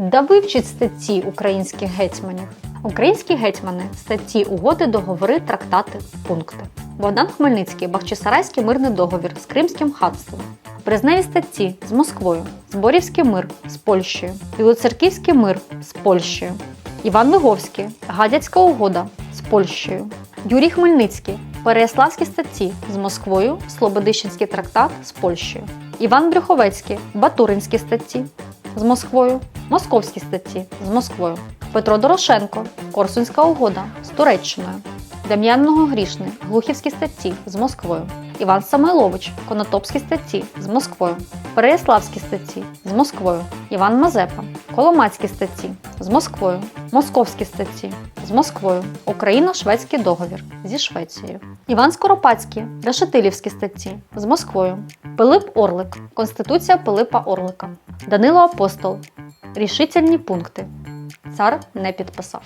Да вивчіть статті українських гетьманів. Українські гетьмани, статті, угоди, договори, трактати, пункти. Богдан Хмельницький, Бахчисарайський мирний договір з Кримським ханством. Березневі статті з Москвою, Зборівський мир з Польщею, Білоцерківський мир з Польщею, Іван Виговський, Гадяцька угода з Польщею, Юрій Хмельницький, Переяславські статті з Москвою, Слободищенський трактат з Польщею, Іван Брюховецький, Батуринські статті з Москвою, Московські статті з Москвою, Петро Дорошенко, Корсунська угода з Туреччиною, Дем'ян Многогрішний, Глухівські статті з Москвою, Іван Самойлович, Конотопські статті з Москвою, Переяславські статті з Москвою, Іван Мазепа, Коломацькі статті з Москвою, Московські статті з Москвою, Україно-Шведський договір зі Швецією, Іван Скоропадський, Решетилівські статті з Москвою, Пилип Орлик, Конституція Пилипа Орлика, Данило Апостол, Рішительні пункти. Цар не підписав.